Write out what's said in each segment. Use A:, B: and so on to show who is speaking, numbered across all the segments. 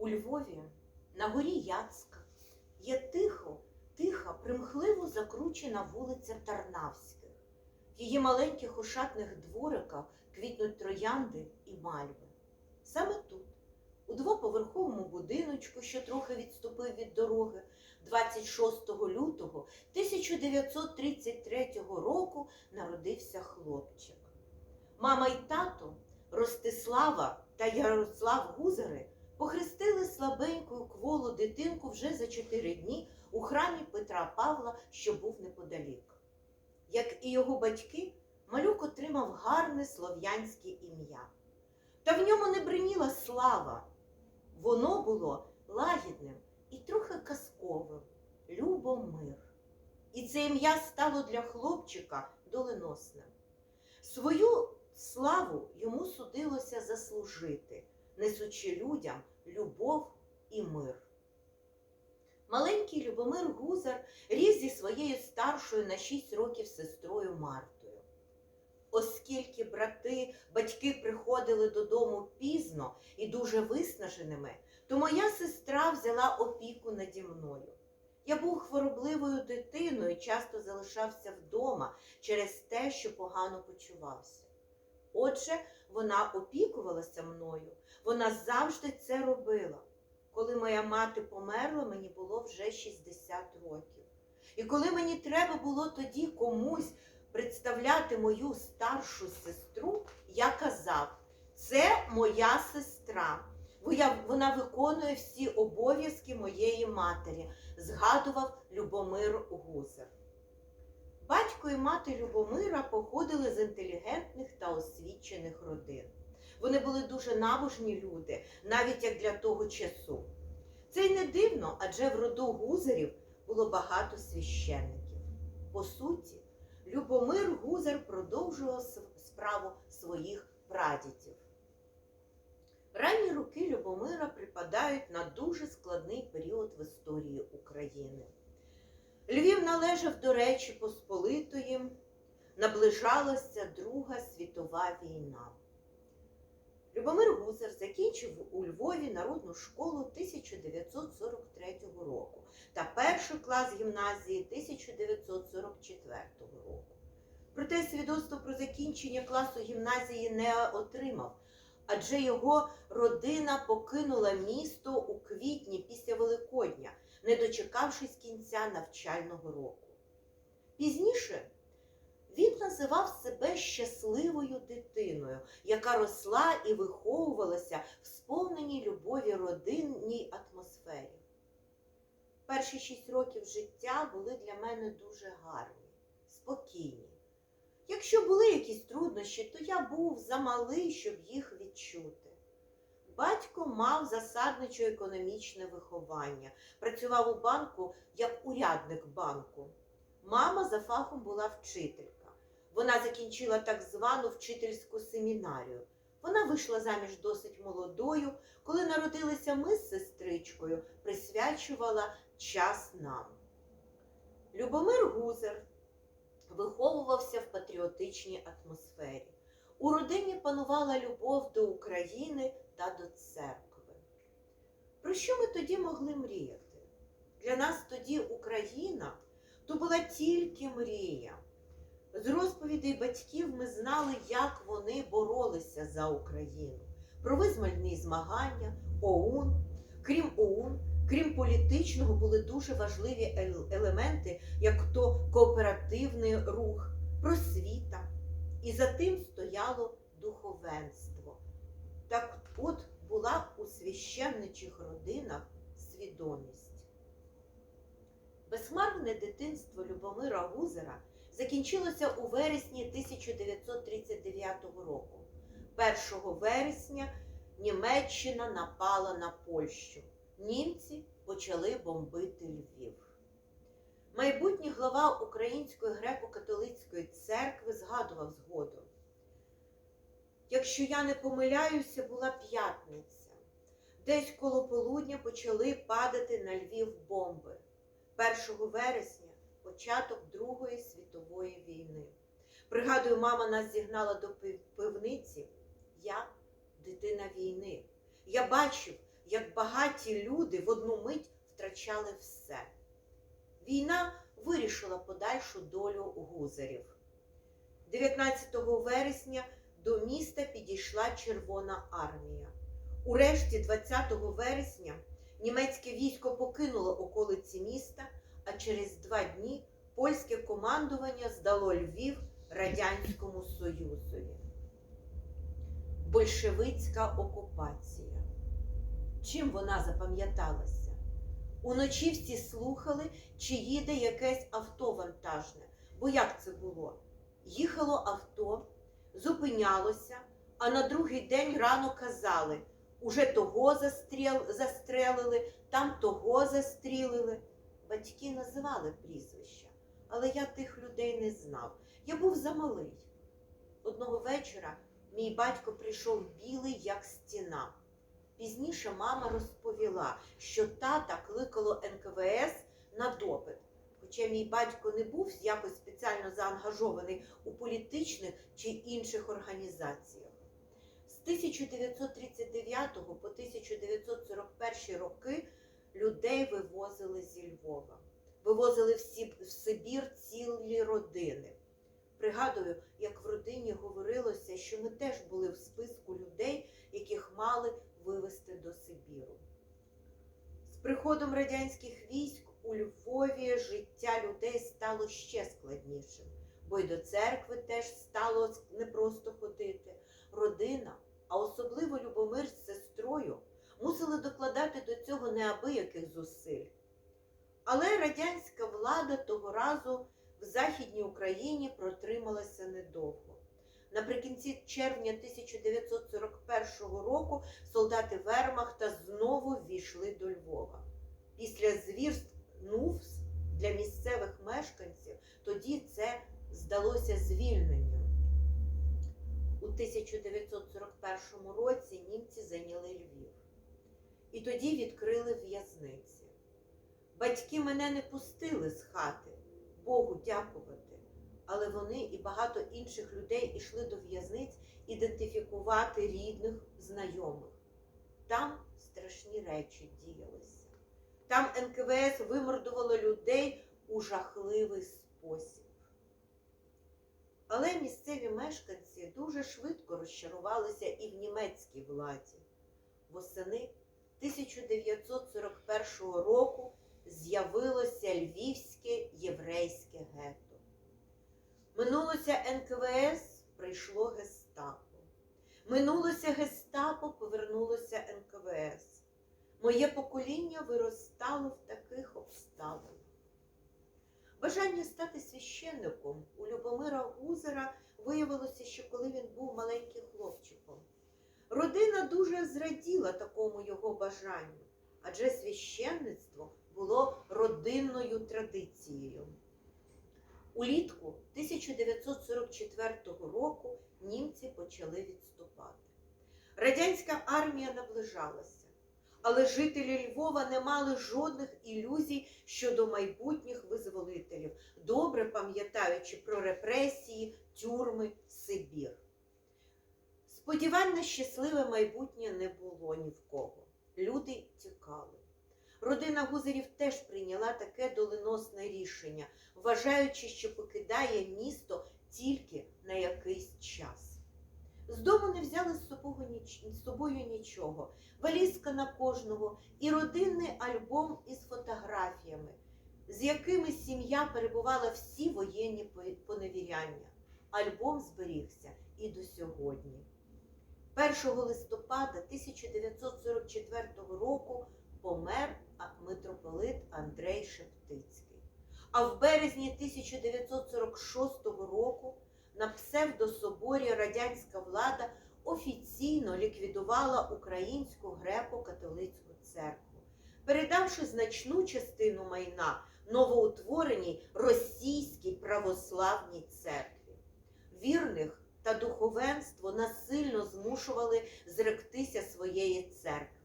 A: У Львові, на горі Яцка, є тихо, тиха, примхливо закручена вулиця Тарнавських. В її маленьких ошатних двориках квітнуть троянди і мальви. Саме тут, у двоповерховому будиночку, що трохи відступив від дороги, 26 лютого 1933 року народився хлопчик. Мама й тато Ростислава та Ярослав Гузари похрестили слабеньку кволу дитинку вже за чотири дні у храмі Петра Павла, що був неподалік. Як і його батьки, малюк отримав гарне слов'янське ім'я. Та в ньому не бриніла слава. Воно було лагідним і трохи казковим Любомир. І це ім'я стало для хлопчика доленосним. Свою славу йому судилося заслужити, несучи людям любов і мир. Маленький Любомир Гузар ріс зі своєю старшою на 6 років сестрою Мартою. Оскільки брати, батьки приходили додому пізно і дуже виснаженими, то моя сестра взяла опіку наді мною. Я був хворобливою дитиною, часто залишався вдома через те, що погано почувався. Отже, вона опікувалася мною, вона завжди це робила. Коли моя мати померла, мені було вже 60 років. І коли мені треба було тоді комусь представляти мою старшу сестру, я казав, це моя сестра. Вона- виконує всі обов'язки моєї матері, згадував Любомир Гузар. Батько і мати Любомира походили з інтелігентних та освічених родин. Вони були дуже набожні люди, навіть як для того часу. Це й не дивно, адже в роду гузарів було багато священників. По суті, Любомир Гузар продовжував справу своїх прадідів. Ранні роки Любомира припадають на дуже складний період в історії України. Львів належав до Речі Посполитої, наближалася Друга світова війна. Любомир Гузар закінчив у Львові народну школу 1943 року та перший клас гімназії 1944 року. Проте свідоцтво про закінчення класу гімназії не отримав, адже його родина покинула місто у квітні після Великодня, не дочекавшись кінця навчального року. Пізніше він називав себе щасливою дитиною, яка росла і виховувалася в сповненій любові родинній атмосфері. Перші шість років життя були для мене дуже гарні, спокійні. Якщо були якісь труднощі, то я був замалий, щоб їх відчути. Батько мав засадничо-економічне виховання, працював у банку як урядник банку. Мама за фахом була вчителька. Вона закінчила так звану вчительську семінарію. Вона вийшла заміж досить молодою. Коли народилися ми з сестричкою, присвячувала час нам. Любомир Гузер виховувався в патріотичній атмосфері. У родині панувала любов до України та до церкви. Про що ми тоді могли мріяти? Для нас тоді Україна то була тільки мрія. З розповідей батьків ми знали, як вони боролися за Україну, про визвольні змагання, ОУН. Крім ОУН, крім політичного, були дуже важливі елементи, як то кооперативний рух, просвіта. І за тим стояло духовенство. Так от була у священничих родинах свідомість. Безхмарне дитинство Любомира Гузера закінчилося у вересні 1939 року. 1 вересня Німеччина напала на Польщу. Німці почали бомбити Львів. Майбутній глава Української греко-католицької церкви згадував згодом. Якщо я не помиляюся, була п'ятниця. Десь коло полудня почали падати на Львів бомби. 1 вересня початок Другої світової війни. Пригадую, мама нас зігнала до пив- пивниці. Я дитина війни. Я бачив, як багаті люди в одну мить втрачали все. Війна вирішила подальшу долю гузарів. 19 вересня до міста підійшла Червона армія. Урешті 20 вересня німецьке військо покинуло околиці міста, а через два дні польське командування здало Львів Радянському Союзові. Большевицька окупація. Чим вона запам'яталася? Уночі всі слухали, чи їде якесь авто вантажне. Бо як це було? Їхало авто, зупинялося, а на другий день рано казали, уже того застріл, застрелили, там того застрілили. Батьки називали прізвища, але я тих людей не знав. Я був замалий. Одного вечора мій батько прийшов білий, як стіна. Пізніше мама розповіла, що тата кликало НКВС на допит. Хоча мій батько не був якось спеціально заангажований у політичних чи інших організаціях. З 1939 по 1941 роки людей вивозили зі Львова. Вивозили в Сибір цілі родини. Пригадую, як в родині говорилося, що ми теж були в списку людей, яких мали вивезти до Сибіру. З приходом радянських військ у Львові життя людей стало ще складнішим, бо й до церкви теж стало непросто ходити. Родина, а особливо Любомир з сестрою, мусили докладати до цього неабияких зусиль. Але радянська влада того разу в Західній Україні протрималася недовго. Наприкінці червня 1941 року солдати Вермахта знову ввійшли до Львова. Після звірств НУВС для місцевих мешканців тоді це здалося звільненням. У 1941 році німці зайняли Львів. І тоді відкрили в'язниці. Батьки мене не пустили з хати, Богу дякувати. Але вони і багато інших людей йшли до в'язниць ідентифікувати рідних, знайомих. Там страшні речі діялися. Там НКВС вимордувало людей у жахливий спосіб. Але місцеві мешканці дуже швидко розчарувалися і в німецькій владі. Восени 1941 року з'явилося Львівське єврейське гетто. Минулося НКВС, прийшло гестапо. Минулося гестапо, повернулося НКВС. Моє покоління виростало в таких обставинах. Бажання стати священником у Любомира Гузера виявилося ще коли він був маленьким хлопчиком. Родина дуже зраділа такому його бажанню, адже священництво було родинною традицією. Улітку 1944 року німці почали відступати. Радянська армія наближалася, але жителі Львова не мали жодних ілюзій щодо майбутніх визволителів, добре пам'ятаючи про репресії, тюрми, Сибір. Сподівань на щасливе майбутнє не було ні в кого. Люди тікали. Родина Гузерів теж прийняла таке доленосне рішення, вважаючи, що покидає місто тільки на якийсь час. З дому не взяли з собою, нічого, валізка на кожного і родинний альбом із фотографіями, з якими сім'я перебувала всі воєнні поневіряння. Альбом зберігся і до сьогодні. 1 листопада 1944 року помер А в березні 1946 року на псевдособорі радянська влада офіційно ліквідувала Українську греко-католицьку церкву, передавши значну частину майна новоутвореній російській православній церкві. Вірних та духовенство насильно змушували зректися своєї церкви.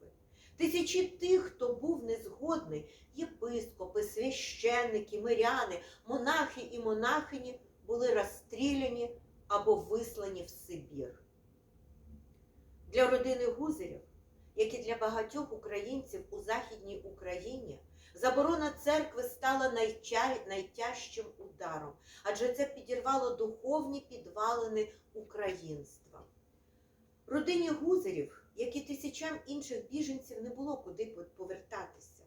A: Тисячі тих, хто був незгодний, єпископи, священники, миряни, монахи і монахині були розстріляні або вислані в Сибір. Для родини Гузерів як і для багатьох українців у Західній Україні, заборона церкви стала найча- найтяжчим ударом, адже це підірвало духовні підвалини українства. Родині Гузарів, як і тисячам інших біженців, не було куди повертатися.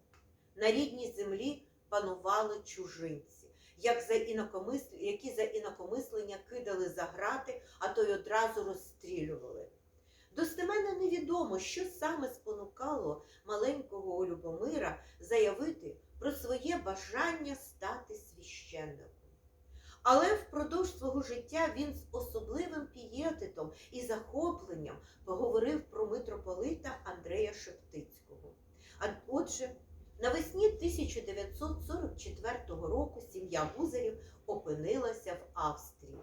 A: На рідній землі панували чужинці, як за інакомисл... які за інакомислення кидали за грати, а то й одразу розстрілювали. Достеменно невідомо, що саме спонукало маленького Любомира заявити про своє бажання стати священником. Але впродовж свого життя він з особливим пієтетом і захопленням поговорив про митрополита Андрея Шептицького. А отже, навесні 1944 року сім'я Гузарів опинилася в Австрії.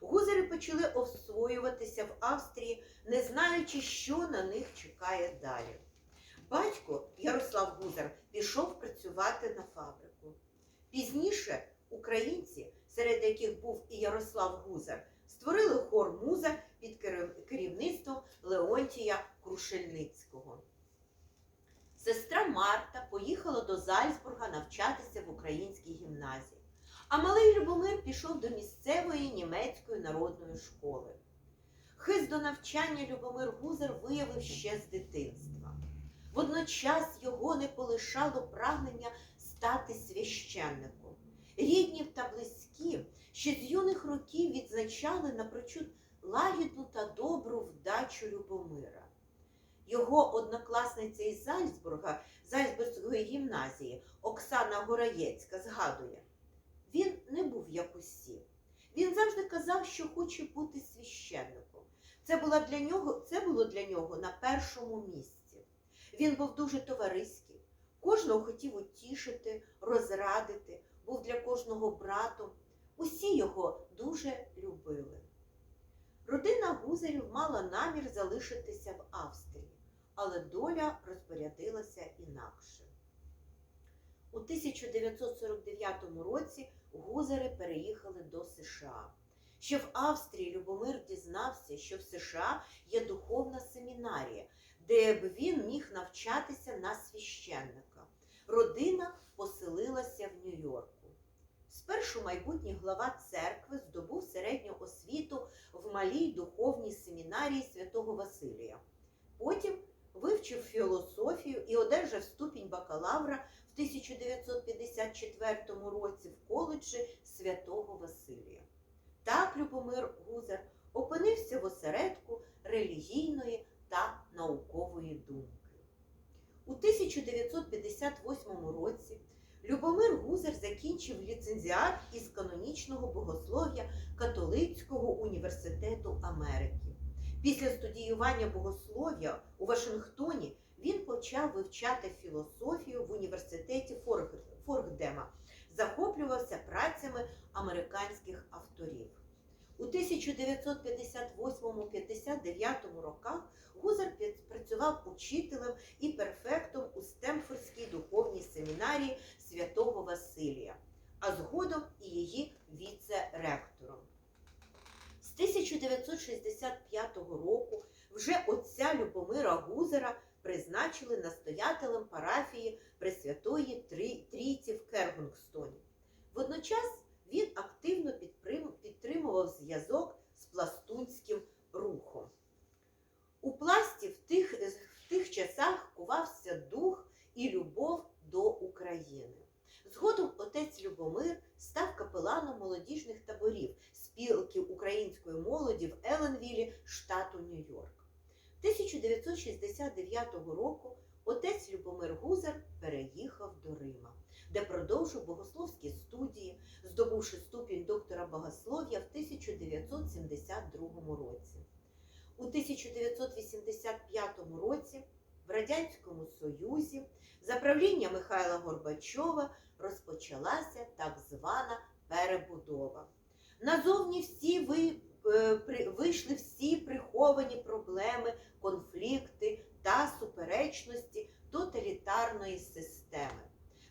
A: Гузари почали освоюватися в Австрії, не знаючи, що на них чекає далі. Батько Ярослав Гузар пішов працювати на фабрику. Пізніше українці, серед яких був і Ярослав Гузар, створили хор муза під керівництвом Леонтія Крушельницького. Сестра Марта поїхала до Зальцбурга навчатися в українській гімназії, а малий Любомир пішов до місцевої німецької народної школи. Хист до навчання Любомир Гузар виявив ще з дитинства. Водночас його не полишало прагнення стати священником. Рідні та близькі ще з юних років відзначали напрочуд лагідну та добру вдачу Любомира. Його однокласниця із Зальцбурга, Зальцбурзької гімназії Оксана Гораєцька згадує, він не був як усі. Він завжди казав, що хоче бути священником. Це, була для нього, це було для нього на першому місці. Він був дуже товариський, кожного хотів утішити, розрадити, був для кожного братом. Усі його дуже любили. Родина Гузарів мала намір залишитися в Австрії, але доля розпорядилася інакше. У 1949 році Гузари переїхали до США. Ще в Австрії Любомир дізнався, що в США є духовна семінарія, де б він міг навчатися на священника. Родина поселилася в Нью-Йорку. Спершу майбутній глава церкви здобув середню освіту в малій духовній семінарії святого Василія. Потім вивчив філософію і одержав ступінь бакалавра в 1954 році в коледжі святого Василія. Так Любомир Гузар опинився в осередку релігійної та наукової думки. У 1958 році Любомир закінчив ліцензіат із канонічного богослов'я Католицького університету Америки. Після студіювання богослов'я у Вашингтоні він почав вивчати філософію в університеті Форгдема, захоплювався працями американських авторів. У 1958-59 роках Гузар працював учителем і перфектом у Стемфордській духовній семінарії святого Василія, а згодом і її віце-ректором. З 1965 року вже отця Любомира Гузера призначили настоятелем парафії Пресвятої Трійці в Кергунгстоні. Водночас він активно зв'язок з пластунським рухом. У пласті в тих, в тих часах кувався дух і любов до України. Згодом отець Любомир став капеланом молодіжних таборів спілки української молоді в Еленвілі, штату Нью-Йорк. 1969 року отець Любомир Гузар переїхав до Рима, де продовжив богословські студії, здобувши ступінь доктора богослов'я в 1972 році. У 1985 році в Радянському Союзі за правління Михайла Горбачова розпочалася так звана перебудова. Назовні всі ви, е, вийшли всі приховані проблеми, конфлікти та суперечності тоталітарної системи.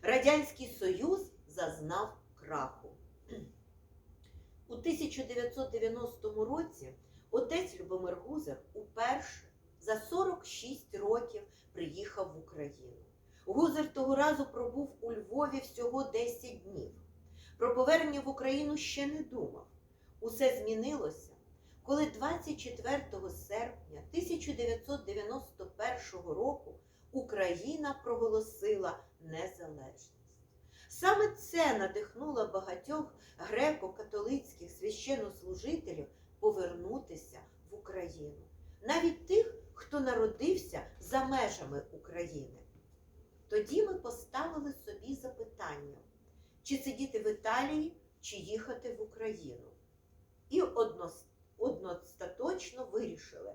A: Радянський Союз зазнав краху. У 1990 році отець Любомир Гузар уперше за 46 років приїхав в Україну. Гузар того разу пробув у Львові всього 10 днів. Про повернення в Україну ще не думав. Усе змінилося, коли 24 серпня 1991 року Україна проголосила незалежність. Саме це надихнуло багатьох греко-католицьких священнослужителів повернутися в Україну, навіть тих, хто народився за межами України. Тоді ми поставили собі запитання, чи сидіти в Італії, чи їхати в Україну. І одностаточно вирішили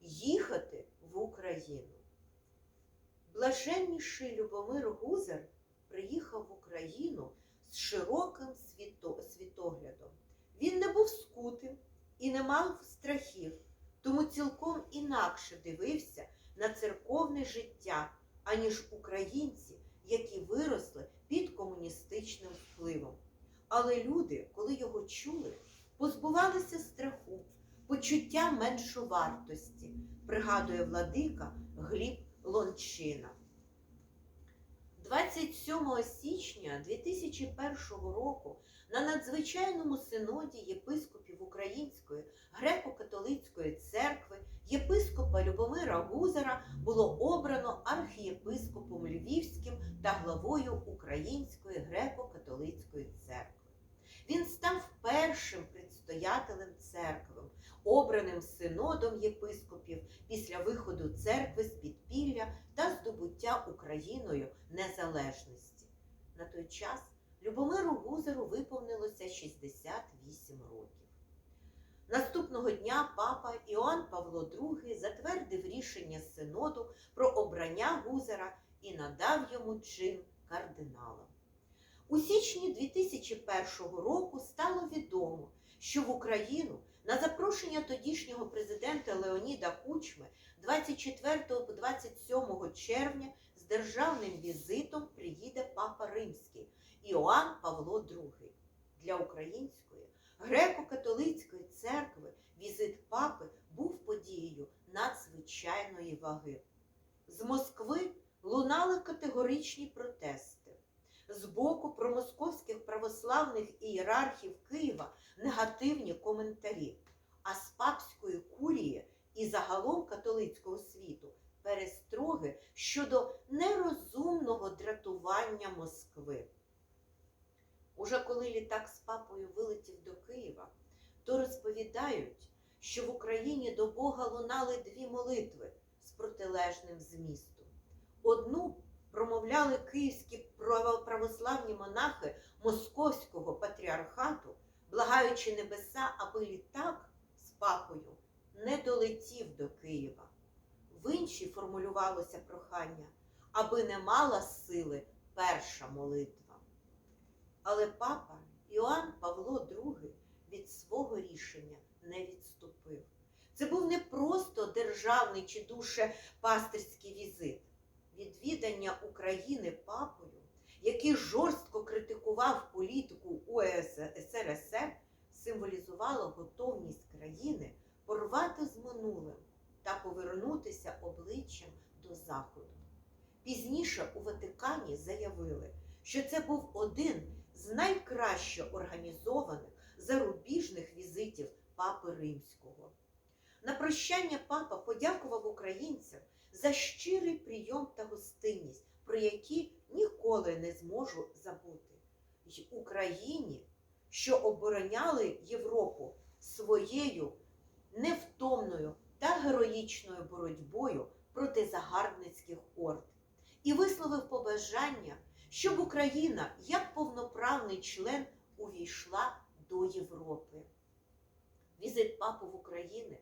A: їхати в Україну. Блаженніший Любомир Гузар приїхав в Україну з широким світоглядом. Він не був скутим і не мав страхів, тому цілком інакше дивився на церковне життя, аніж українці, які виросли під комуністичним впливом. Але люди, коли його чули, позбувалися страху, почуття меншовартості, пригадує владика Гліб Лончина. 27 січня 2001 року на надзвичайному синоді єпископів Української греко-католицької церкви єпископа Любомира Гузара було обрано архієпископом Львівським та главою Української греко-католицької церкви. Він став першим предстоятелем церкви, обраним синодом єпископів після виходу церкви з підпілля та здобуття Україною незалежності. На той час Любомиру Гузеру виповнилося 68 років. Наступного дня папа Іоанн Павло II затвердив рішення синоду про обрання Гузера і надав йому чин кардинала. У січні 2001 року стало відомо, що в Україну на запрошення тодішнього президента Леоніда Кучми 24 по 27 червня з державним візитом приїде Папа Римський Іоанн Павло II. Для української греко-католицької церкви візит папи був подією надзвичайної ваги. З Москви лунали категоричні протести. З боку промосковських православних ієрархів Києва негативні коментарі, а з папської курії і загалом католицького світу перестроги щодо нерозумного дратування Москви. Уже коли літак з папою вилетів до Києва, то розповідають, що в Україні до Бога лунали дві молитви з протилежним змістом. Одну промовляли київські православні монахи Московського патріархату, благаючи небеса, аби літак з папою не долетів до Києва. В іншій формулювалося прохання, аби не мала сили перша молитва. Але папа Іоанн Павло II від свого рішення не відступив. Це був не просто державний чи душе пастирський візит. Відвідання України папою, який жорстко критикував політику УСРСР, символізувало готовність країни порвати з минулим та повернутися обличчям до Заходу. Пізніше у Ватикані заявили, що це був один з найкраще організованих зарубіжних візитів Папи Римського. На прощання папа подякував українцям за щирий прийом та гостинність, про які ніколи не зможу забути. Й Україні, що обороняли Європу своєю невтомною та героїчною боротьбою проти загарбницьких орд, і висловив побажання, щоб Україна як повноправний член увійшла до Європи. Візит папи в Україну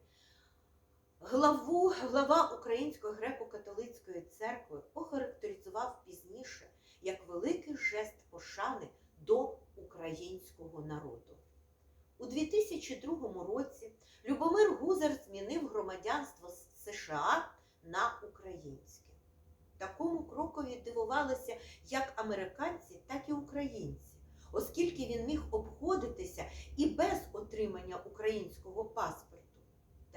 A: Главу, глава Української греко-католицької церкви охарактеризував пізніше як великий жест пошани до українського народу. У 2002 році Любомир Гузар змінив громадянство США на українське. Такому крокові дивувалися як американці, так і українці, оскільки він міг обходитися і без отримання українського паспорту.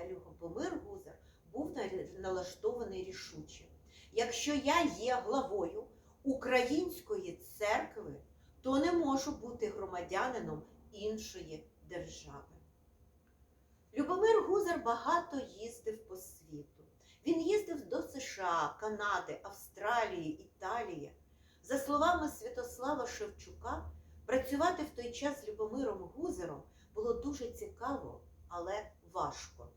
A: Та Любомир Гузар був налаштований рішуче. якщо я є главою Української церкви, то не можу бути громадянином іншої держави. Любомир Гузар багато їздив по світу. Він їздив до США, Канади, Австралії, Італії. За словами Святослава Шевчука, працювати в той час з Любомиром Гузером було дуже цікаво, але важко.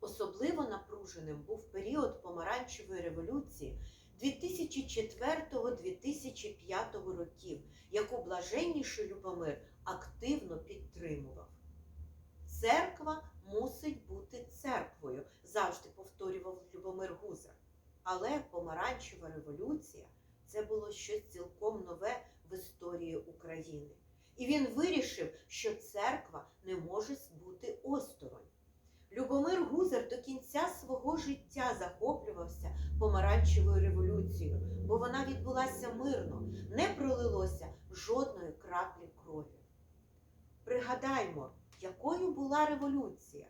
A: Особливо напруженим був період помаранчевої революції 2004-2005 років, яку блаженніший Любомир активно підтримував. Церква мусить бути церквою, завжди повторював Любомир Гузар. Але помаранчева революція це було щось цілком нове в історії України. І він вирішив, що церква не може бути осторонь. Любомир Гузар до кінця свого життя захоплювався помаранчевою революцією, бо вона відбулася мирно, не пролилося жодної краплі крові. Пригадаймо, якою була революція.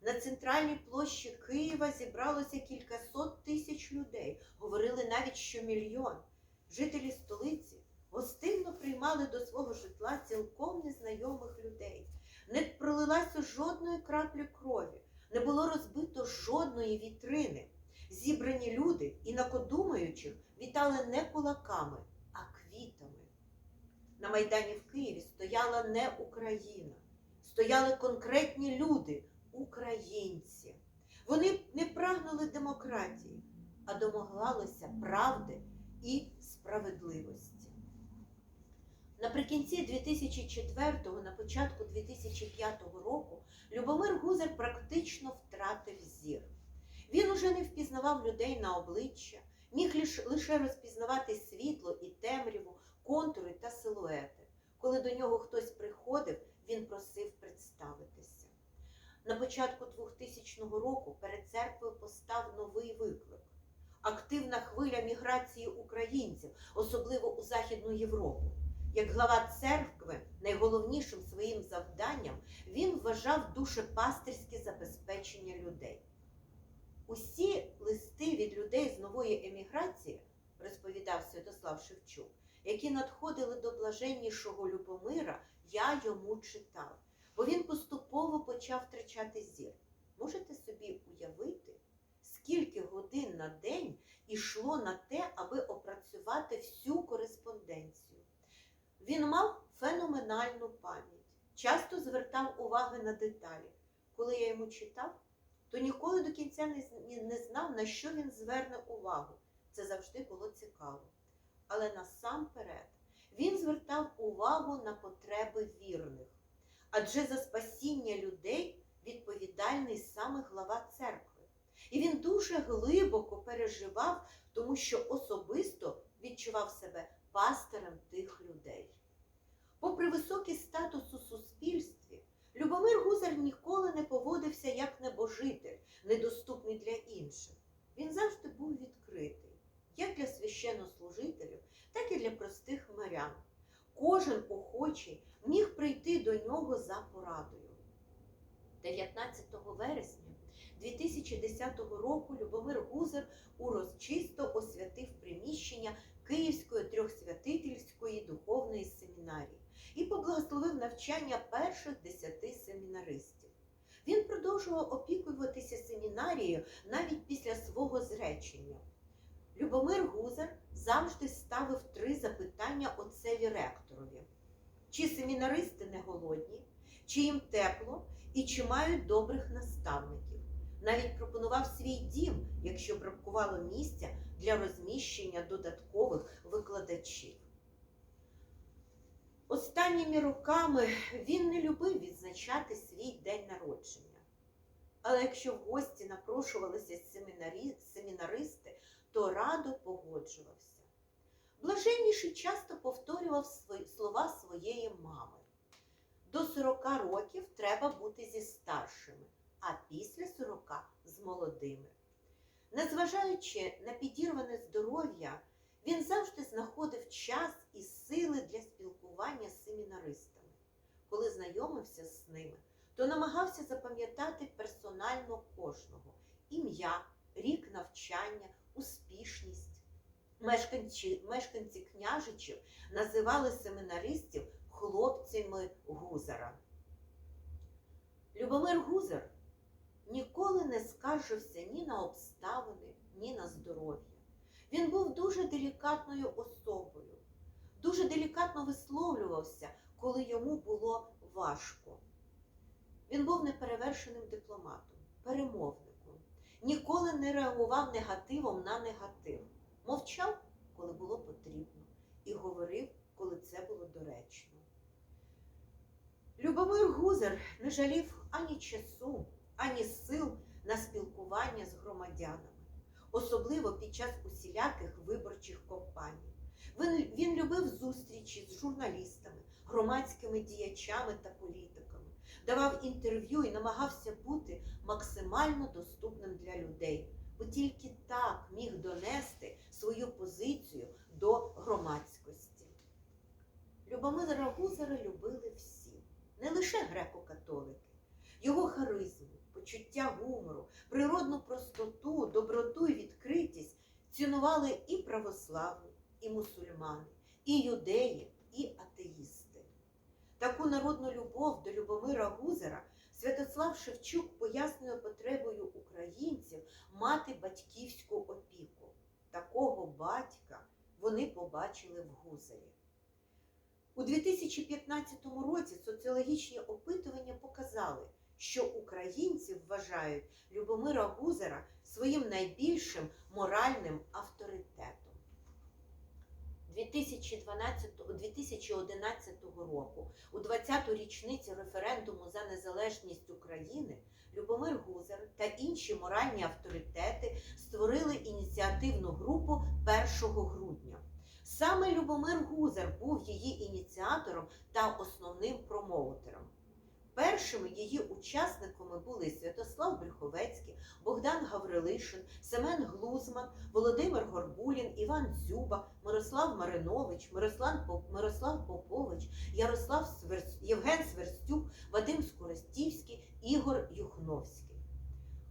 A: На центральній площі Києва зібралося кількасот тисяч людей, говорили навіть що мільйон. Жителі столиці гостинно приймали до свого житла цілком незнайомих людей. Не пролилася жодної краплі крові, не було розбито жодної вітрини. Зібрані люди, інакодумаючих, вітали не кулаками, а квітами. На Майдані в Києві стояла не Україна, стояли конкретні люди, українці. Вони не прагнули демократії, а домоглалися правди і справедливості. Наприкінці 2004-го, на початку 2005 року Любомир Гузар практично втратив зір. Він уже не впізнавав людей на обличчя, міг лише розпізнавати світло і темряву, контури та силуети. Коли до нього хтось приходив, він просив представитися. На початку 2000 року перед церквою постав новий виклик. Активна хвиля міграції українців, особливо у Західну Європу. Як глава церкви, найголовнішим своїм завданням він вважав душепастирське забезпечення людей. Усі листи від людей з нової еміграції, розповідав Святослав Шевчук, які надходили до блаженнішого Любомира, я йому читав, бо він поступово почав втрачати зір. Можете собі уявити, скільки годин на день ішло на те, аби опрацювати всю кореспонденцію. Він мав феноменальну пам'ять, часто звертав уваги на деталі. Коли я йому читав, то ніколи до кінця не, знав, на що він зверне увагу. Це завжди було цікаво. Але насамперед він звертав увагу на потреби вірних. Адже за спасіння людей відповідальний саме глава церкви. І він дуже глибоко переживав, тому що особисто відчував себе пастирем тих людей. Попри високий статус у суспільстві, Любомир Гузар ніколи не поводився як небожитель, недоступний для інших. Він завжди був відкритий, як для священнослужителів, так і для простих мирян. Кожен охочий міг прийти до нього за порадою. 19 вересня 2010 року Любомир Гузар урочисто освятив приміщення Київської трьохсвятительської духовної семінарії і поблагословив навчання перших десяти семінаристів. Він продовжував опікуватися семінарією навіть після свого зречення. Любомир Гузар завжди ставив три запитання отцеві ректорові: чи семінаристи не голодні, чи їм тепло і чи мають добрих наставників. Навіть пропонував свій дім, якщо бракувало місця для розміщення додаткових викладачів. Останніми роками він не любив відзначати свій день народження. Але якщо в гості напрошувалися семінарі... семінаристи, то радо погоджувався. Блаженніший часто повторював свої... слова своєї мами. До 40 років треба бути зі старшими, а після 40 з молодими. Незважаючи на підірване здоров'я, він завжди знаходив час і сили для спілкування з семінаристами. Коли знайомився з ними, то намагався запам'ятати персонально кожного ім'я, рік навчання, успішність. Мешканці, мешканці княжичів називали семинаристів хлопцями Гузара. Любомир Гузар ніколи не скаржився ні на обставини, ні на здоров'я. Він був дуже делікатною особою, дуже делікатно висловлювався, коли йому було важко. Він був неперевершеним дипломатом, перемовником, ніколи не реагував негативом на негатив, мовчав, коли було потрібно, і говорив, коли це було доречно. Любомир Гузар не жалів ані часу, ані сил на спілкування з громадянами, особливо під час усіляких виборчих кампаній. Він, він любив зустрічі з журналістами, громадськими діячами та політиками, давав інтерв'ю і намагався бути максимально доступним для людей, бо тільки так міг донести свою позицію до громадськості. Любомира Гузара любили всі, не лише греко-католики. Його харизму, почуття гумору, природну простоту, доброту і відкритість цінували і православні, і мусульмани, і юдеї, і атеїсти. Таку народну любов до Любомира Гузера Святослав Шевчук пояснює потребою українців мати батьківську опіку. Такого батька вони побачили в Гузері. У 2015 році соціологічні опитування показали, що українці вважають Любомира Гузера своїм найбільшим моральним авторитетом. 2012, 2011 року, у 20-ту річницю референдуму за незалежність України, Любомир Гузер та інші моральні авторитети створили ініціативну групу 1 грудня. Саме Любомир Гузер був її ініціатором та основним промоутером. Першими її учасниками були Святослав Брюховецький, Богдан Гаврилишин, Семен Глузман, Володимир Горбулін, Іван Дзюба, Мирослав Маринович, Мирослав, Попович, Ярослав Сверс... Євген Сверстюк, Вадим Скоростівський, Ігор Юхновський.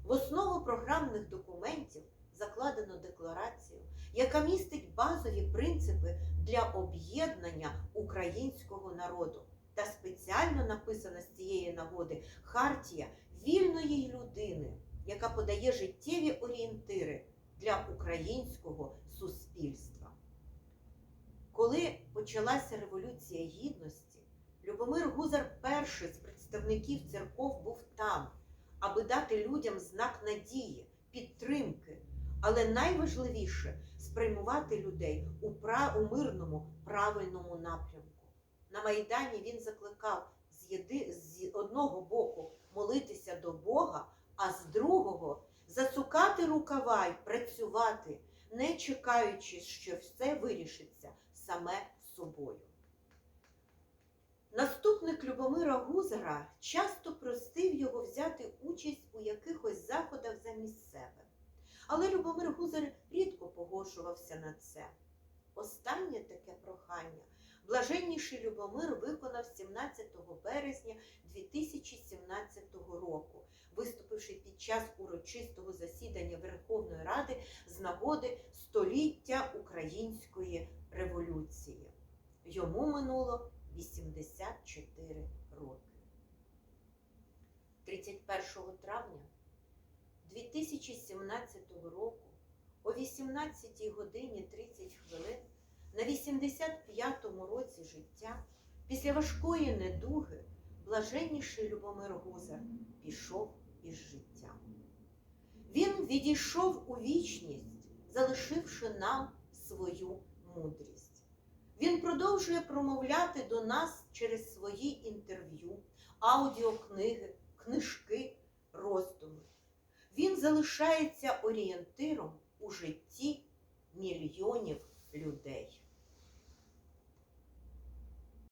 A: В основу програмних документів закладено декларацію, яка містить базові принципи для об'єднання українського народу. Та спеціально написана з цієї нагоди хартія вільної людини, яка подає життєві орієнтири для українського суспільства. Коли почалася Революція Гідності, Любомир Гузар, перший з представників церков, був там, аби дати людям знак надії, підтримки, але найважливіше сприймувати людей у мирному правильному напрямку. На Майдані він закликав з, єди... з одного боку молитися до Бога, а з другого засукати рукава й працювати, не чекаючи, що все вирішиться саме собою. Наступник Любомира Гузера часто просив його взяти участь у якихось заходах замість себе. Але Любомир Гузер рідко погоджувався на це. Останнє таке прохання блаженніший Любомир виконав 17 березня 2017 року, виступивши під час урочистого засідання Верховної Ради з нагоди століття Української революції. Йому минуло 84 роки. 31 травня 2017 року о 18 годині 30 хвилин на 85-му році життя, після важкої недуги, блаженніший Любомир Гузар пішов із життя. Він відійшов у вічність, залишивши нам свою мудрість. Він продовжує промовляти до нас через свої інтерв'ю, аудіокниги, книжки, роздуми. Він залишається орієнтиром у житті мільйонів людей.